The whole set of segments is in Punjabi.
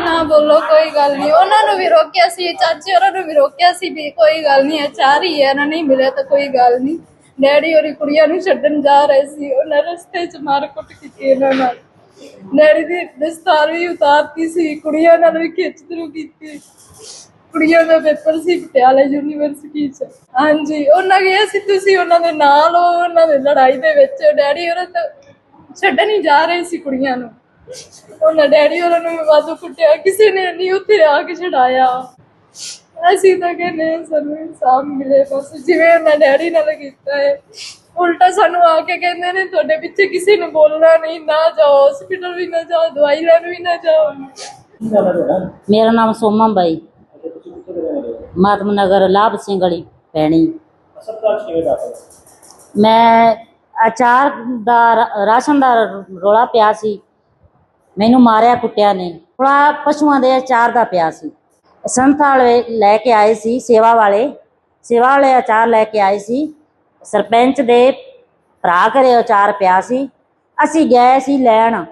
ਬੋਲੋ, ਕੋਈ ਗੱਲ ਨਹੀਂ। ਉਹਨਾਂ ਨੂੰ ਵੀ ਰੋਕਿਆ ਸੀ, ਚਾਚੇ ਉਹਨਾਂ ਨੂੰ ਵੀ ਰੋਕਿਆ ਸੀ ਵੀ ਕੋਈ ਗੱਲ ਨਹੀਂ ਅਚਾਰ ਹੀ ਹੈ ਨਾ ਨਹੀਂ ਮਿਲਿਆ ਤਾਂ ਕੋਈ ਗੱਲ ਨਹੀਂ। ਡੈਡੀ ਹੋਰੀ ਕੁੜੀਆਂ ਨੂੰ ਛੱਡਣ ਜਾ ਰਹੇ ਸੀ, ਉਹਨਾਂ ਰਸਤੇ 'ਚ ਮਾਰ ਕੁੱਟ ਕੀਤੀ ਇਹਨਾਂ ਨਾਲ। ਡੈਡੀ ਦੀ ਦਸਤਾਰ ਵੀ ਉਤਾਰਤੀ ਸੀ, ਕੁੜੀਆਂ ਨਾਲ ਵੀ ਖਿੱਚ ਤਰੂ ਕੀਤੀ। ਕੁੜੀਆਂ ਦਾ ਪੇਪਰ ਸੀ ਪਟਿਆਲਾ ਯੂਨੀਵਰਸਿਟੀ 'ਚ। ਹਾਂਜੀ, ਉਹਨਾਂ ਗਿਆ ਸੀ ਤੁਸੀਂ ਉਹਨਾਂ ਦੇ ਨਾਲ ਹੋ ਉਹਨਾਂ ਦੇ ਲੜਾਈ ਦੇ ਵਿੱਚ। ਡੈਡੀ ਉਹਨਾਂ ਛੱਡਣ ਹੀ ਜਾ ਰਹੇ ਸੀ ਕੁੜੀਆਂ ਨੂੰ। ਉਹਨਾਂ ਡੈਡੀ ਉਹਨਾਂ ਨੂੰ ਵੀ ਵਾਧੂ ਕੁੱਟਿਆ ਕਿਸੇ ਨੇ ਨਹੀਂ ਉੱਥੇ ਆ ਕੇ ਛਡਾਇਆ। ਅਸੀਂ ਤਾਂ ਕਹਿੰਦੇ ਹਾਂ ਸਾਨੂੰ ਇਨਸਾਫ ਮਿਲੇ ਬਸ ਜਿਵੇਂ ਉਹਨਾਂ ਡੈਡੀ ਨਾਲ ਕੀਤਾ ਹੈ। ਉਲਟਾ ਸਾਨੂੰ ਆ ਕੇ ਕਹਿੰਦੇ ਨੇ ਤੁਹਾਡੇ ਪਿੱਛੇ ਕਿਸੇ ਨੂੰ ਬੋਲਣਾ ਨਹੀਂ ਨਾ ਜਾਓ ਹਸਪੀਟਲ ਵੀ ਨਾ ਜਾਓ ਦਵਾਈ ਲੈਣ ਵੀ ਨਾ ਜਾਓ। ਮੇਰਾ ਨਾਮ ਸੋਮਾ ਬਾਈ। ਮਾਤਮ ਨਗਰ ਲਾਭ ਸਿੰਘ ਗਲੀ ਪੈਣੀ। ਮੈਂ ਅਚਾਰ ਦਾ ਰ- ਰਾਸ਼ਨ ਦਾ ਰੋਲਾ ਪਿਆ ਸੀ। ਮੈਨੂੰ ਮਾਰਿਆ ਕੁੱਟਿਆ ਨੇ। ਥੋੜਾ ਪਸ਼ੂਆਂ ਦੇ ਅਚਾਰ ਦਾ ਪਿਆ ਸੀ। ਸੰਤ ਵਾਲੇ ਲੈ ਕੇ ਆਏ ਸੀ ਸੇਵਾ ਵਾਲੇ। ਸੇਵਾ ਵਾਲੇ ਅਚਾਰ ਲੈ ਕੇ ਆਏ ਸੀ। ਸਰਪੰਚ ਦੇ ਭਰਾ ਘਰੇ ਅਚਾਰ ਪਿਆ ਸੀ। ਅਸੀਂ ਗਏ ਸੀ ਲੈਣ।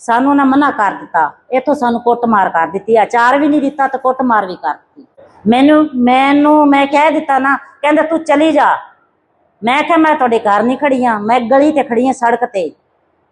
ਸਾਨੂੰ ਉਹਨਾਂ ਮਨਾ ਕਰ ਦਿੱਤਾ। ਇੱਥੋਂ ਸਾਨੂੰ ਕੁੱਟਮਾਰ ਕਰ ਦਿੱਤੀ। ਅਚਾਰ ਵੀ ਨਹੀਂ ਦਿੱਤਾ ਤੇ ਕੁੱਟਮਾਰ ਵੀ ਕਰ ਦਿੱਤੀ। ਮੈਨੂੰ ਮੈਨੂੰ ਮੈਂ ਕਹਿ ਦਿੱਤਾ ਨਾ, ਕਹਿੰਦਾ ਤੂੰ ਚਲੀ ਜਾ। ਮੈਂ ਕਿਹਾ ਮੈਂ ਤੁਹਾਡੇ ਘਰ ਨਹੀਂ ਖੜੀ ਆ। ਮੈਂ ਗਲੀ ਤੇ ਖੜੀ ਆ ਸੜਕ ਤੇ।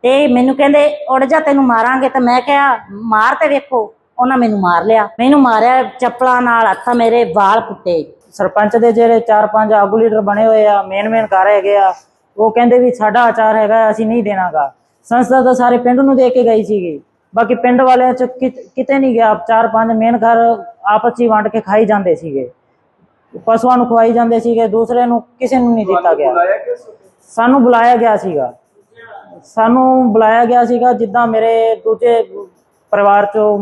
ਤੇ ਮੈਨੂੰ ਕਹਿੰਦੇ ਉੜ ਜਾ ਤੈਨੂੰ ਮਾਰਾਂਗੇ। ਤੇ ਮੈਂ ਕਿਹਾ ਮਾਰ ਤੇ ਵੇਖੋ। ਉਹਨਾਂ ਮੈਨੂੰ ਮਾਰ ਲਿਆ। ਮੈਨੂੰ ਮਾਰਿਆ ਚੱਪਲਾਂ ਨਾਲ ਹੱਥਾਂ ਮੇਰੇ ਵਾਲ ਪੁੱਟੇ। ਸਰਪੰਚ ਦੇ ਜਿਹੜੇ 4-5 ਆਗੂ ਲੀਡਰ ਬਣੇ ਹੋਏ ਆ ਮੇਨ ਮੇਨ ਘਰ ਹੈਗੇ ਆ ਉਹ ਕਹਿੰਦੇ ਵੀ ਸਾਡਾ ਆਚਾਰ ਹੈਗਾ ਅਸੀਂ ਨਹੀਂ ਦੇਣਾਗਾ। ਸੰਸਥਾ ਤਾਂ ਸਾਰੇ ਪਿੰਡ ਨੂੰ ਦੇ ਕੇ ਗਈ ਸੀਗੀ। ਬਾਕੀ ਪਿੰਡ ਵਾਲਿਆਂ ਚ ਕਿਤੇ ਨਹੀਂ ਗਿਆ। ਚਾਰ ਪੰਜ ਮੇਨ ਘਰ ਆਪਸ 'ਚ ਹੀ ਵੰਡ ਕੇ ਖਾਈ ਜਾਂਦੇ ਸੀਗੇ। ਪਸ਼ੂਆਂ ਨੂੰ ਖਵਾਈ ਜਾਂਦੇ ਸੀਗੇ ਦੂਸਰੇ ਨੂੰ ਕਿਸੇ ਨੂੰ ਨਹੀਂ ਦਿੱਤਾ ਗਿਆ। ਸਾਨੂੰ ਬੁਲਾਇਆ ਗਿਆ ਸੀਗਾ। ਸਾਨੂੰ ਬੁਲਾਇਆ ਗਿਆ ਸੀਗਾ ਜਿੱਦਾਂ ਮੇਰੇ ਦੂਜੇ ਪਰਿਵਾਰ ਚੋਂ,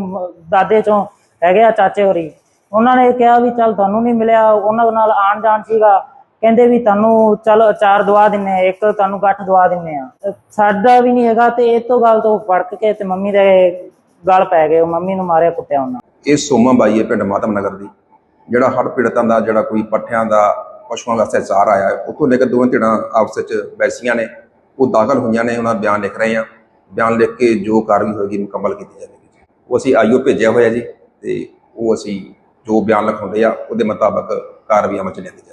ਦਾਦੇ ਚੋਂ ਹੈਗੇ ਆ ਚਾਚੇ ਹੋਰੀ। ਉਹਨਾਂ ਨੇ ਕਿਹਾ ਵੀ ਚੱਲ ਤੁਹਾਨੂੰ ਨਹੀਂ ਮਿਲਿਆ, ਉਹਨਾਂ ਨਾਲ ਆਣ ਜਾਣ ਸੀਗਾ। ਕਹਿੰਦੇ ਵੀ ਤੁਹਾਨੂੰ ਚੱਲ ਅਚਾਰ ਦਵਾ ਦਿੰਨੇ ਇੱਕ ਤੁਹਾਨੂੰ ਗੱਠ ਦਵਾ ਦਿੰਨੇ ਆ। ਸਾਡਾ ਵੀ ਨਹੀਂ ਹੈਗਾ ਤੇ ਇਹ ਤੋਂ ਗੱਲ ਤੋਂ ਫੜਕ ਕੇ ਤੇ ਮੰਮੀ ਦੇ ਗਲ ਪੈ ਗਏ ਮੰਮੀ ਨੂੰ ਮਾਰਿਆ ਕੁੱਟਿਆ ਉਹਨਾਂ ਇਹ ਸੋਮਾ ਬਾਈ ਹੈ ਪਿੰਡ ਮਾਤਮ ਨਗਰ ਦੀ। ਜਿਹੜਾ ਹੜ੍ਹ ਪੀੜਤਾਂ ਦਾ, ਜਿਹੜਾ ਕੋਈ ਪੱਠਿਆਂ ਦਾ, ਪਸ਼ੂਆਂ ਵਾਸਤੇ ਚਾਰ ਆਇਆ ਹੈ ਉੱਥੋਂ ਲੈ ਕੇ ਦੋਵੇਂ ਧਿਰਾਂ ਆਪਸ ਵਿੱਚ ਬੈਸੀਆਂ ਨੇ। ਉਹ ਦਾਖਲ ਹੋਈਆਂ ਨੇ, ਉਹਨਾਂ ਬਿਆਨ ਲਿਖ ਰਹੇ ਆ ਬਿਆਨ ਲਿਖ ਕੇ ਜੋ ਕਾਰਵਾਈ ਹੋਏਗੀ, ਮੁਕੰਮਲ ਕੀਤੀ ਜਾਵੇਗੀ ਉਹ ਅਸੀਂ ਆਈਓ ਭੇਜਿਆ ਹੋਇਆ ਜੀ ਤੇ ਉਹ ਅਸੀਂ ਜੋ ਬਿਆਨ ਲਿਖਾਉਂਦੇ ਆ, ਉਹਦੇ ਮੁਤਾਬਕ ਕਾਰਵਾਈ ਅਮਲ ਚ ਲਿਆਂਦੀ ਜਾਵੇਗੀ।